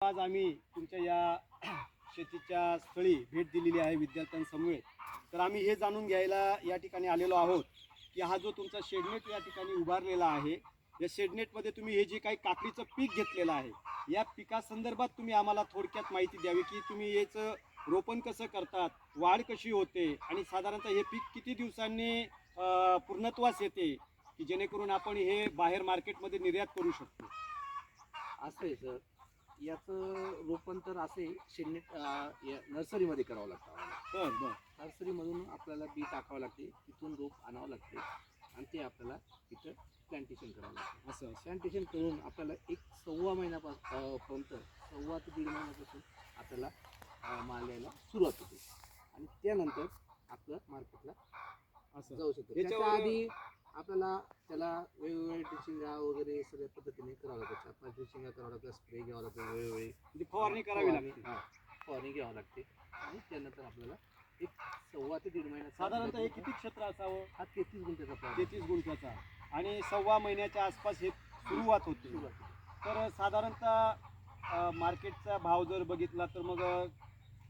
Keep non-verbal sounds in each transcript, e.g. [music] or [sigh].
आज आम्ही तुमच्या या [clears throat] शेतीच्या स्थळी भेट दिलेली आहे विद्यार्थ्यांसमवेत. तर आम्ही हे जाणून घ्यायला या ठिकाणी आलेलो आहोत की हा जो तुमचा शेडनेट या ठिकाणी उभारलेला आहे या शेडनेटमध्ये तुम्ही हे जे काही काकडीचं पीक घेतलेलं आहे या पिकासंदर्भात तुम्ही आम्हाला थोडक्यात माहिती द्यावी की तुम्ही याचं रोपण कसं करतात वाढ कशी होते आणि साधारणतः हे पीक किती दिवसांनी पूर्णत्वास येते की जेणेकरून आपण हे बाहेर मार्केटमध्ये निर्यात करू शकतो? असं आहे सर. याचं रोपण तर असे शेडनेट नर्सरीमध्ये करावं लागतं बरं बरं. नर्सरीमधून आपल्याला बी टाकावं लागते तिथून रोप आणावं लागते आणि ते आपल्याला तिथं प्लांटेशन करावं लागतं. असं प्लांटेशन करून आपल्याला एक सव्वा महिन्यापासून पर्यंत सव्वा ते दीड महिन्यापासून आपल्याला माल यायला सुरुवात होते. आणि त्यानंतर आपलं मार्केटला असं. जाऊ शकतो. त्याच्या आधी आपल्याला त्याला वेगवेगळ्या ड्रेसिंगा वगैरे सगळ्या पद्धतीने करावं लागतं. चार पाच ड्रेसिंगा करावं लागतं स्प्रे घ्यावं लागतं वेळोवेळी म्हणजे फवारणी करावी लागते. हा, फवारणी घ्यावं लागते. आणि त्यानंतर आपल्याला एक सव्वा ते दीड महिन्याचा साधारणतः हे किती क्षेत्र असावं? हा तेहतीस गुंठ्याचा प्लॉट तेहतीस गुंठ्याचा. आणि सव्वा महिन्याच्या आसपास हे सुरुवात होते. तर साधारणतः मार्केटचा भाव जर बघितला तर मग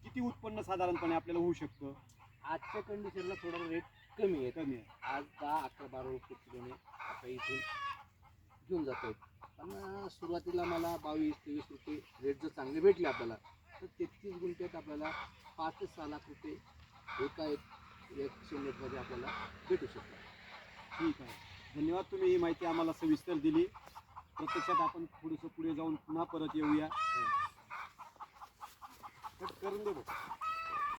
किती उत्पन्न साधारणपणे आपल्याला होऊ शकतं? आजच्या कंडिशनला थोडा रेट कमी आहे कमी आहे. आज दहा अकरा बारा रुपये किलोने आता इथून घेऊन जातो पण सुरुवातीला मला बावीस तेवीस रुपये रेट जर चांगले भेटले आपल्याला तर तेहतीस गुंठ्यात आपल्याला पाच ते सहा लाख रुपये एका एक एक शेंगेटमध्ये आपल्याला भेटू शकतात. ठीक आहे. धन्यवाद तुम्ही ही माहिती आम्हाला सविस्तर दिली. प्रत्यक्षात आपण थोडंसं पुढे जाऊन पुन्हा परत येऊया. कट करून दे.